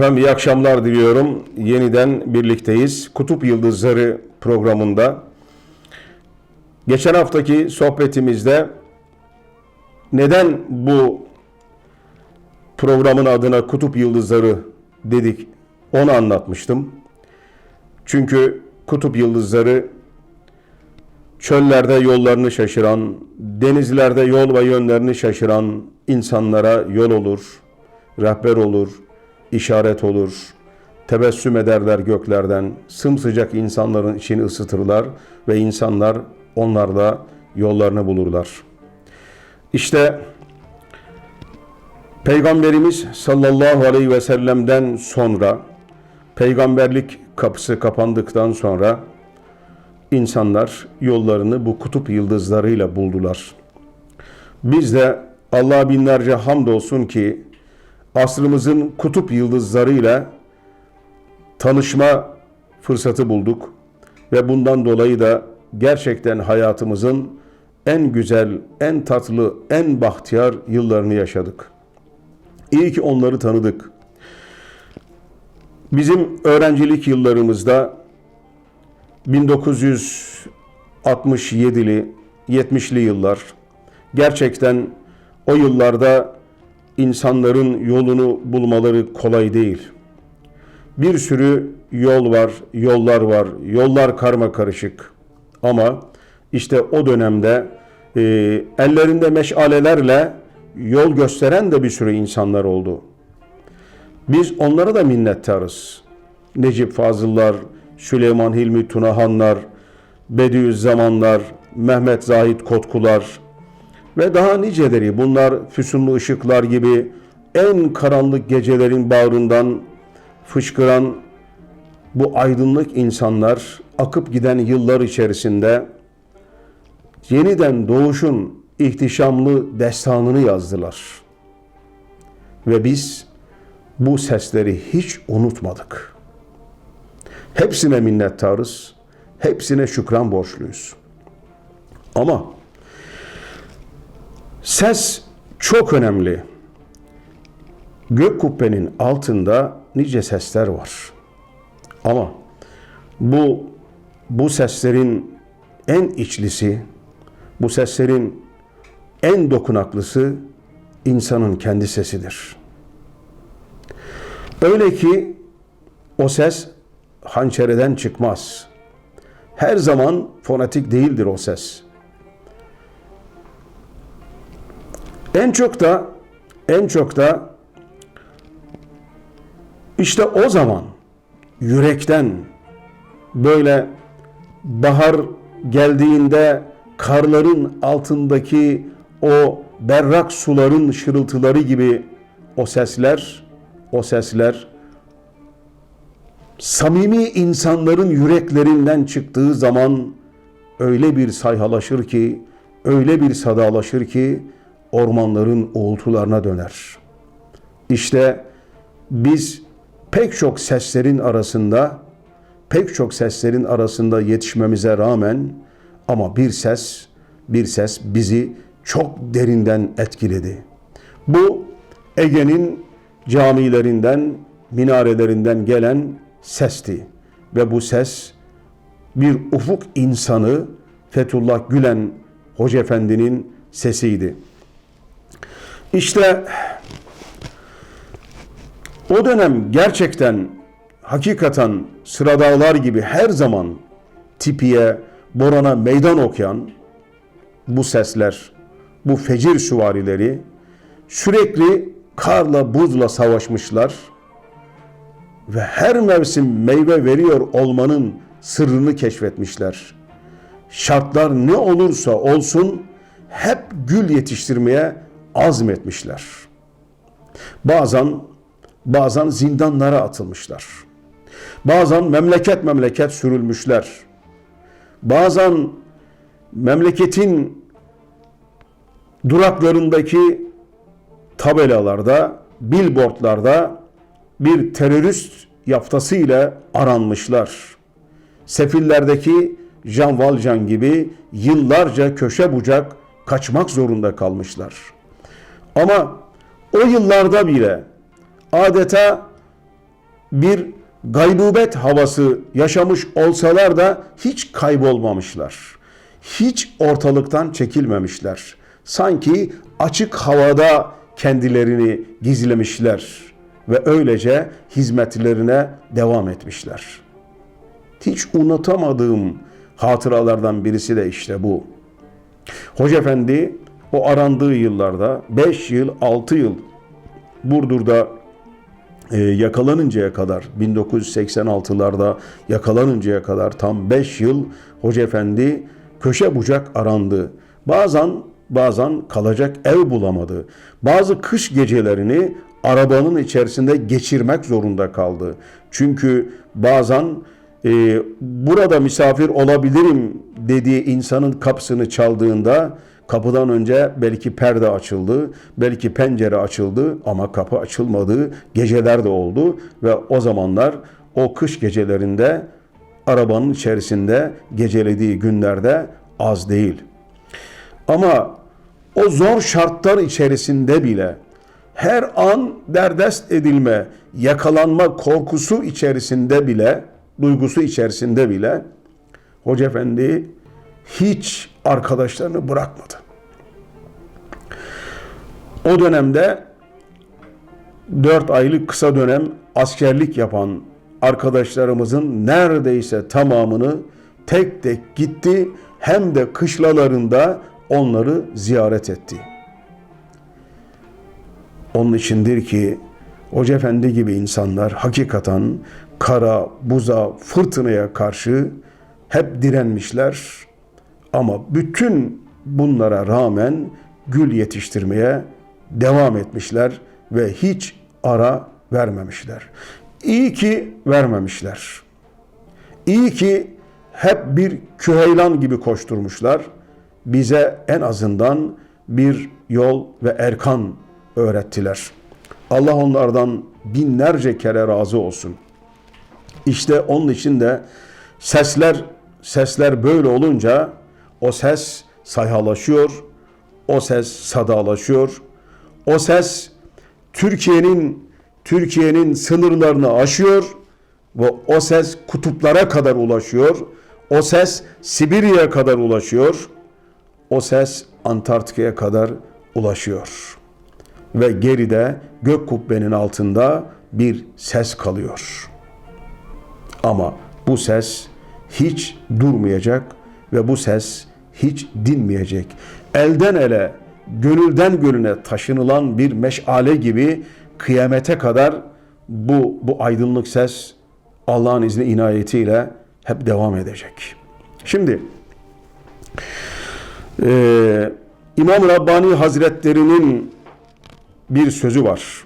Efendim iyi akşamlar diliyorum. Yeniden birlikteyiz. Kutup Yıldızları programında. Geçen haftaki sohbetimizde neden bu programın adına Kutup Yıldızları dedik onu anlatmıştım. Çünkü Kutup Yıldızları çöllerde yollarını şaşıran, denizlerde yol ve yönlerini şaşıran insanlara yol olur, rehber olur, işaret olur. Tebessüm ederler göklerden, sımsıcak insanların içini ısıtırlar ve insanlar onlarla yollarını bulurlar. İşte Peygamberimiz sallallahu aleyhi ve sellem'den sonra peygamberlik kapısı kapandıktan sonra insanlar yollarını bu kutup yıldızlarıyla buldular. Biz de Allah'a binlerce hamdolsun ki asrımızın kutup yıldızlarıyla tanışma fırsatı bulduk ve bundan dolayı da gerçekten hayatımızın en güzel, en tatlı, en bahtiyar yıllarını yaşadık. İyi ki onları tanıdık. Bizim öğrencilik yıllarımızda 1967'li, 70'li yıllar gerçekten o yıllarda insanların yolunu bulmaları kolay değil. Bir sürü yol var, yollar var, yollar karma karışık. Ama işte o dönemde e, ellerinde meşalelerle yol gösteren de bir sürü insanlar oldu. Biz onlara da minnettarız. Necip Fazıllar, Süleyman Hilmi Tunahanlar, Bediüzzamanlar, Mehmet Zahit Kotkular ve daha niceleri bunlar füsunlu ışıklar gibi en karanlık gecelerin bağrından fışkıran bu aydınlık insanlar akıp giden yıllar içerisinde yeniden doğuşun ihtişamlı destanını yazdılar. Ve biz bu sesleri hiç unutmadık. Hepsine minnettarız. Hepsine şükran borçluyuz. Ama ses çok önemli. Gök kubbenin altında nice sesler var. Ama bu bu seslerin en içlisi, bu seslerin en dokunaklısı insanın kendi sesidir. Öyle ki o ses hançereden çıkmaz. Her zaman fonetik değildir o ses. En çok da en çok da işte o zaman yürekten böyle bahar geldiğinde karların altındaki o berrak suların şırıltıları gibi o sesler, o sesler samimi insanların yüreklerinden çıktığı zaman öyle bir sayhalaşır ki, öyle bir sadalaşır ki ormanların uğultularına döner. İşte biz pek çok seslerin arasında, pek çok seslerin arasında yetişmemize rağmen ama bir ses, bir ses bizi çok derinden etkiledi. Bu Ege'nin camilerinden, minarelerinden gelen sesti ve bu ses bir ufuk insanı Fethullah Gülen Hoca Efendi'nin sesiydi. İşte o dönem gerçekten hakikaten sıradağlar gibi her zaman tipiye, Boran'a meydan okuyan bu sesler, bu fecir süvarileri sürekli karla buzla savaşmışlar ve her mevsim meyve veriyor olmanın sırrını keşfetmişler. Şartlar ne olursa olsun hep gül yetiştirmeye azmetmişler. Bazen bazen zindanlara atılmışlar. Bazen memleket memleket sürülmüşler. Bazen memleketin duraklarındaki tabelalarda, billboardlarda bir terörist yaftası ile aranmışlar. Sefillerdeki Jean Valjean gibi yıllarca köşe bucak kaçmak zorunda kalmışlar. Ama o yıllarda bile adeta bir gaybubet havası yaşamış olsalar da hiç kaybolmamışlar. Hiç ortalıktan çekilmemişler. Sanki açık havada kendilerini gizlemişler ve öylece hizmetlerine devam etmişler. Hiç unutamadığım hatıralardan birisi de işte bu. Hoca Efendi o arandığı yıllarda 5 yıl 6 yıl Burdur'da e, yakalanıncaya kadar 1986'larda yakalanıncaya kadar tam 5 yıl Hoca Efendi köşe bucak arandı. Bazen bazen kalacak ev bulamadı. Bazı kış gecelerini arabanın içerisinde geçirmek zorunda kaldı. Çünkü bazen e, burada misafir olabilirim dediği insanın kapısını çaldığında kapıdan önce belki perde açıldı, belki pencere açıldı ama kapı açılmadığı geceler de oldu ve o zamanlar o kış gecelerinde arabanın içerisinde gecelediği günlerde az değil. Ama o zor şartlar içerisinde bile her an derdest edilme, yakalanma korkusu içerisinde bile, duygusu içerisinde bile Hoca Efendi hiç arkadaşlarını bırakmadı. O dönemde 4 aylık kısa dönem askerlik yapan arkadaşlarımızın neredeyse tamamını tek tek gitti hem de kışlalarında onları ziyaret etti. Onun içindir ki Hoca Efendi gibi insanlar hakikaten kara, buza, fırtınaya karşı hep direnmişler. Ama bütün bunlara rağmen gül yetiştirmeye devam etmişler ve hiç ara vermemişler. İyi ki vermemişler. İyi ki hep bir küheylan gibi koşturmuşlar. Bize en azından bir yol ve erkan öğrettiler. Allah onlardan binlerce kere razı olsun. İşte onun için de sesler sesler böyle olunca o ses sayhalaşıyor, o ses sadalaşıyor, o ses Türkiye'nin Türkiye'nin sınırlarını aşıyor ve o ses kutuplara kadar ulaşıyor. O ses Sibirya'ya kadar ulaşıyor. O ses Antarktika'ya kadar ulaşıyor. Ve geride gök kubbenin altında bir ses kalıyor. Ama bu ses hiç durmayacak ve bu ses hiç dinmeyecek. Elden ele, gönülden gönüle taşınılan bir meşale gibi kıyamete kadar bu bu aydınlık ses Allah'ın izni inayetiyle hep devam edecek. Şimdi e, İmam Rabbani Hazretlerinin bir sözü var.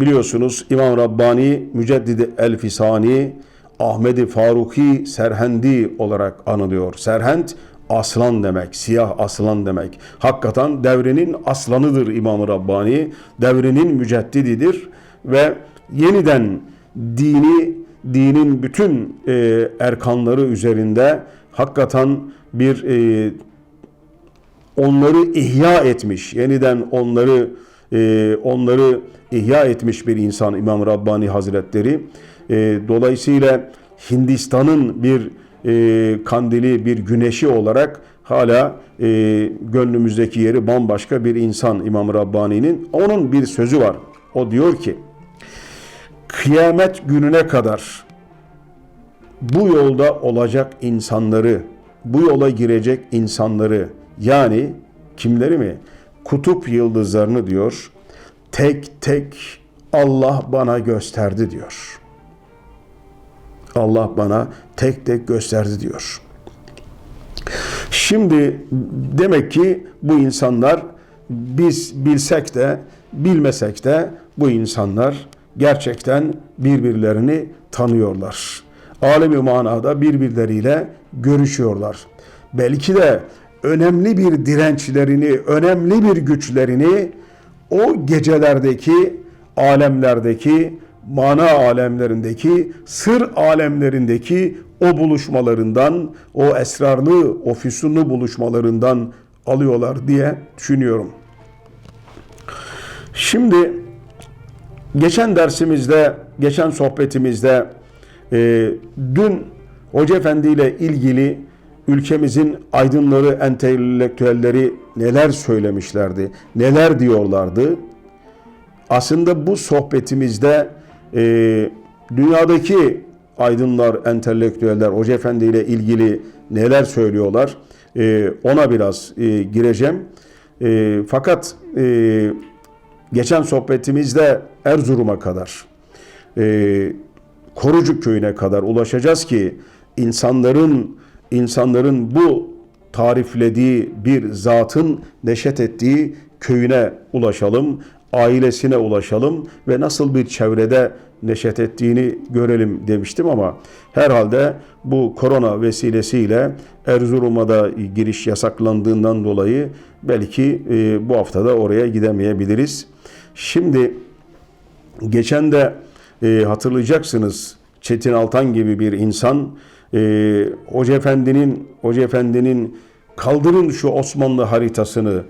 Biliyorsunuz İmam Rabbani Müceddidi El-Fisani Ahmedi Faruki Serhendi olarak anılıyor. Serhend aslan demek, siyah aslan demek. Hakikaten devrinin aslanıdır İmam-ı Rabbani. Devrinin müceddididir ve yeniden dini dinin bütün e, erkanları üzerinde hakikaten bir e, onları ihya etmiş, yeniden onları e, onları ihya etmiş bir insan İmam Rabbani Hazretleri. E, dolayısıyla Hindistan'ın bir e, kandili, bir güneşi olarak hala e, gönlümüzdeki yeri bambaşka bir insan İmam Rabbani'nin. Onun bir sözü var. O diyor ki, kıyamet gününe kadar bu yolda olacak insanları, bu yola girecek insanları yani kimleri mi? Kutup yıldızlarını diyor. Tek tek Allah bana gösterdi diyor. Allah bana tek tek gösterdi diyor. Şimdi demek ki bu insanlar biz bilsek de bilmesek de bu insanlar gerçekten birbirlerini tanıyorlar. Alemi manada birbirleriyle görüşüyorlar. Belki de önemli bir dirençlerini, önemli bir güçlerini o gecelerdeki, alemlerdeki, mana alemlerindeki, sır alemlerindeki o buluşmalarından, o esrarlı, o füsunlu buluşmalarından alıyorlar diye düşünüyorum. Şimdi geçen dersimizde geçen sohbetimizde e, dün Hoca Efendi ile ilgili ülkemizin aydınları, entelektüelleri neler söylemişlerdi, neler diyorlardı. Aslında bu sohbetimizde e, dünyadaki aydınlar, entelektüeller Hoca Efendi ile ilgili neler söylüyorlar e, ona biraz e, gireceğim. E, fakat e, geçen sohbetimizde Erzurum'a kadar, e, Korucuk köyüne kadar ulaşacağız ki insanların insanların bu tariflediği bir zatın neşet ettiği köyüne ulaşalım, ailesine ulaşalım ve nasıl bir çevrede neşet ettiğini görelim demiştim ama herhalde bu korona vesilesiyle Erzurum'a da giriş yasaklandığından dolayı belki e, bu haftada oraya gidemeyebiliriz. Şimdi geçen de e, hatırlayacaksınız Çetin Altan gibi bir insan e, Hoca Efendi'nin Hoca Efendi'nin kaldırın şu Osmanlı haritasını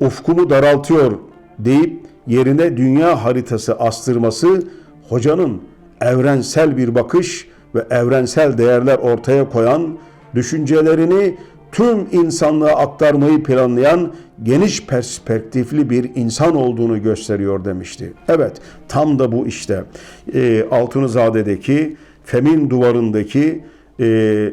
ufkumu daraltıyor deyip yerine dünya haritası astırması hocanın evrensel bir bakış ve evrensel değerler ortaya koyan düşüncelerini tüm insanlığa aktarmayı planlayan geniş perspektifli bir insan olduğunu gösteriyor demişti. Evet tam da bu işte e, Altunizade'deki Femin duvarındaki e,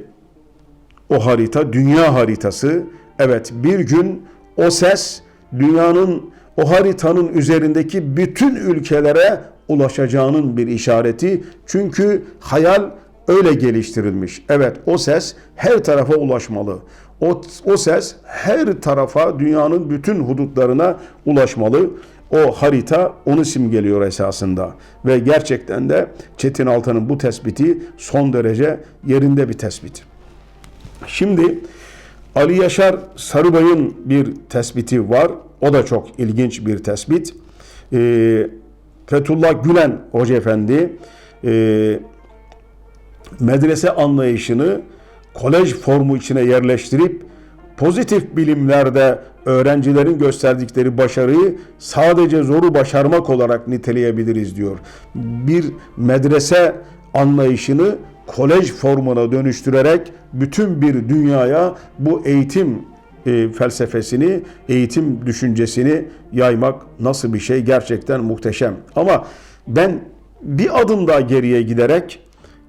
o harita dünya haritası. Evet bir gün o ses dünyanın o haritanın üzerindeki bütün ülkelere ulaşacağının bir işareti. Çünkü hayal öyle geliştirilmiş. Evet o ses her tarafa ulaşmalı. O, o ses her tarafa dünyanın bütün hudutlarına ulaşmalı. O harita onu simgeliyor esasında. Ve gerçekten de Çetin Altan'ın bu tespiti son derece yerinde bir tespit. Şimdi Ali Yaşar Sarıbay'ın bir tespiti var. O da çok ilginç bir tespit. Ee, Fethullah Gülen Hoca Efendi e, medrese anlayışını kolej formu içine yerleştirip pozitif bilimlerde öğrencilerin gösterdikleri başarıyı sadece zoru başarmak olarak niteleyebiliriz diyor. Bir medrese anlayışını kolej formuna dönüştürerek bütün bir dünyaya bu eğitim e, felsefesini, eğitim düşüncesini yaymak nasıl bir şey gerçekten muhteşem. Ama ben bir adım daha geriye giderek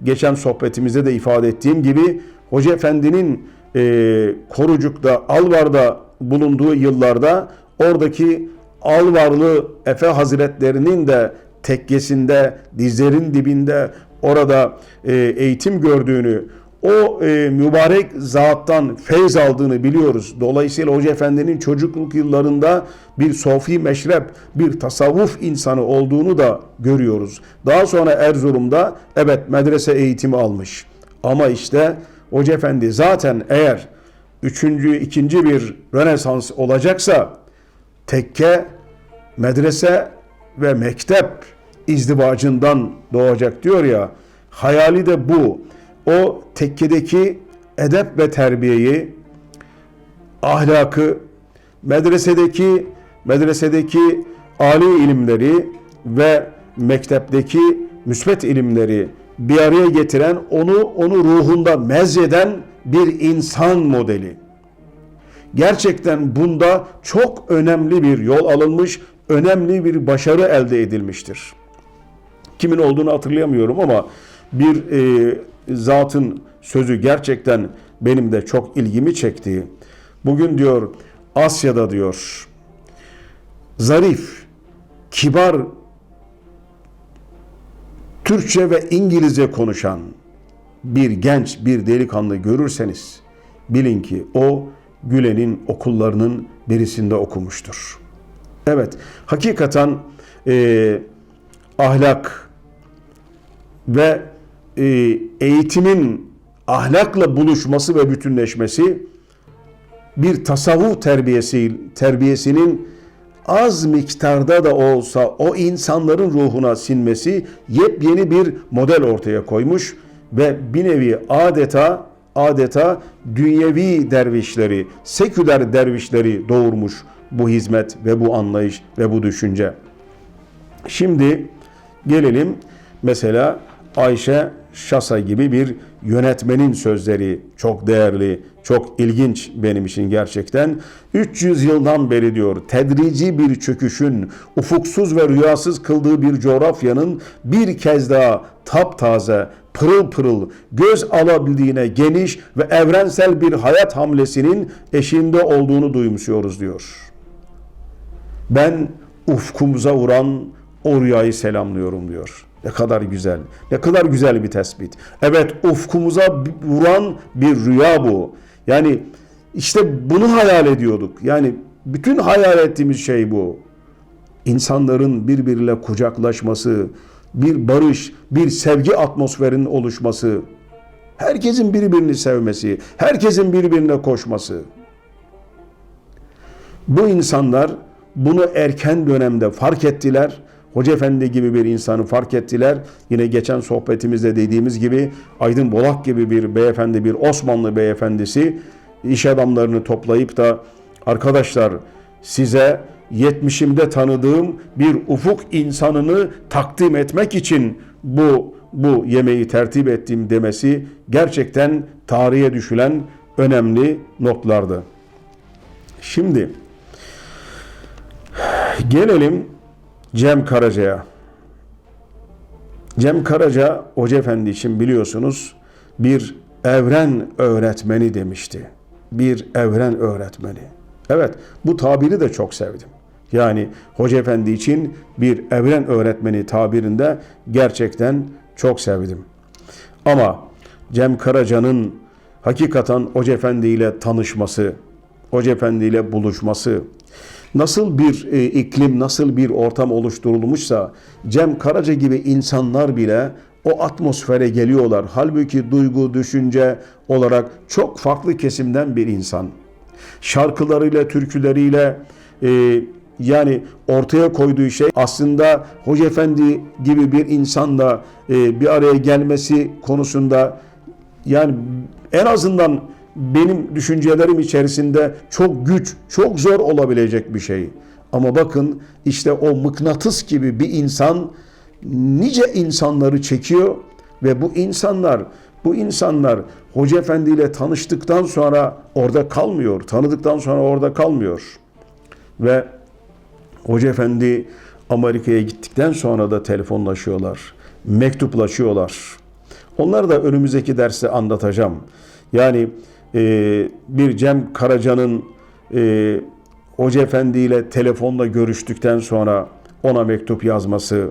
geçen sohbetimizde de ifade ettiğim gibi Hoca Efendi'nin e, Korucuk'ta, Alvar'da bulunduğu yıllarda oradaki Alvarlı Efe Hazretlerinin de tekkesinde, dizlerin dibinde orada e, eğitim gördüğünü, o e, mübarek zattan feyz aldığını biliyoruz. Dolayısıyla Hoca Efendi'nin çocukluk yıllarında bir sofi meşrep, bir tasavvuf insanı olduğunu da görüyoruz. Daha sonra Erzurum'da evet medrese eğitimi almış. Ama işte Hoca Efendi zaten eğer üçüncü, ikinci bir Rönesans olacaksa tekke, medrese ve mektep izdivacından doğacak diyor ya. Hayali de bu. O tekkedeki edep ve terbiyeyi, ahlakı, medresedeki medresedeki ali ilimleri ve mektepteki müsbet ilimleri bir araya getiren, onu onu ruhunda mezeden bir insan modeli. Gerçekten bunda çok önemli bir yol alınmış, önemli bir başarı elde edilmiştir. Kimin olduğunu hatırlayamıyorum ama bir e, zatın sözü gerçekten benim de çok ilgimi çekti. Bugün diyor Asya'da diyor zarif, kibar Türkçe ve İngilizce konuşan bir genç, bir delikanlı görürseniz bilin ki o Gülen'in okullarının birisinde okumuştur. Evet, hakikaten e, ahlak ve e, eğitimin ahlakla buluşması ve bütünleşmesi bir tasavvuf terbiyesi terbiyesinin az miktarda da olsa o insanların ruhuna sinmesi yepyeni bir model ortaya koymuş ve bir nevi adeta adeta dünyevi dervişleri, seküler dervişleri doğurmuş bu hizmet ve bu anlayış ve bu düşünce. Şimdi gelelim mesela Ayşe Şasa gibi bir yönetmenin sözleri çok değerli, çok ilginç benim için gerçekten. 300 yıldan beri diyor tedrici bir çöküşün ufuksuz ve rüyasız kıldığı bir coğrafyanın bir kez daha taptaze, pırıl pırıl, göz alabildiğine geniş ve evrensel bir hayat hamlesinin eşiğinde olduğunu duymuşuyoruz diyor. Ben ufkumuza vuran o rüyayı selamlıyorum diyor. Ne kadar güzel. Ne kadar güzel bir tespit. Evet ufkumuza vuran bir rüya bu. Yani işte bunu hayal ediyorduk. Yani bütün hayal ettiğimiz şey bu. İnsanların birbiriyle kucaklaşması, bir barış, bir sevgi atmosferinin oluşması, herkesin birbirini sevmesi, herkesin birbirine koşması. Bu insanlar bunu erken dönemde fark ettiler. Hoca Efendi gibi bir insanı fark ettiler. Yine geçen sohbetimizde dediğimiz gibi Aydın Bolak gibi bir beyefendi, bir Osmanlı beyefendisi iş adamlarını toplayıp da arkadaşlar size 70'imde tanıdığım bir ufuk insanını takdim etmek için bu bu yemeği tertip ettiğim demesi gerçekten tarihe düşülen önemli notlardı. Şimdi Gelelim Cem Karaca'ya. Cem Karaca Hoca Efendi için biliyorsunuz bir evren öğretmeni demişti. Bir evren öğretmeni. Evet bu tabiri de çok sevdim. Yani Hoca Efendi için bir evren öğretmeni tabirinde gerçekten çok sevdim. Ama Cem Karaca'nın hakikaten Hoca Efendi ile tanışması, Hoca Efendi ile buluşması, nasıl bir e, iklim, nasıl bir ortam oluşturulmuşsa Cem Karaca gibi insanlar bile o atmosfere geliyorlar. Halbuki duygu, düşünce olarak çok farklı kesimden bir insan. Şarkılarıyla, türküleriyle e, yani ortaya koyduğu şey aslında Hoca Efendi gibi bir insanla e, bir araya gelmesi konusunda yani en azından benim düşüncelerim içerisinde çok güç, çok zor olabilecek bir şey. Ama bakın işte o mıknatıs gibi bir insan nice insanları çekiyor ve bu insanlar bu insanlar Hoca Efendi ile tanıştıktan sonra orada kalmıyor. Tanıdıktan sonra orada kalmıyor. Ve Hoca Efendi Amerika'ya gittikten sonra da telefonlaşıyorlar. Mektuplaşıyorlar. Onları da önümüzdeki derste anlatacağım. Yani e, bir Cem Karaca'nın e, Hoca Efendi ile telefonla görüştükten sonra ona mektup yazması,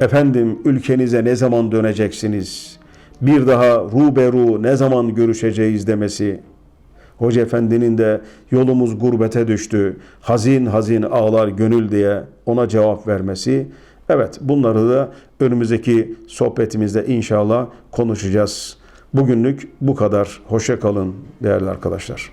efendim ülkenize ne zaman döneceksiniz, bir daha ruberu ne zaman görüşeceğiz? demesi, Hoca Efendi'nin de yolumuz gurbete düştü, hazin hazin ağlar gönül diye ona cevap vermesi, evet bunları da önümüzdeki sohbetimizde inşallah konuşacağız. Bugünlük bu kadar. Hoşça kalın değerli arkadaşlar.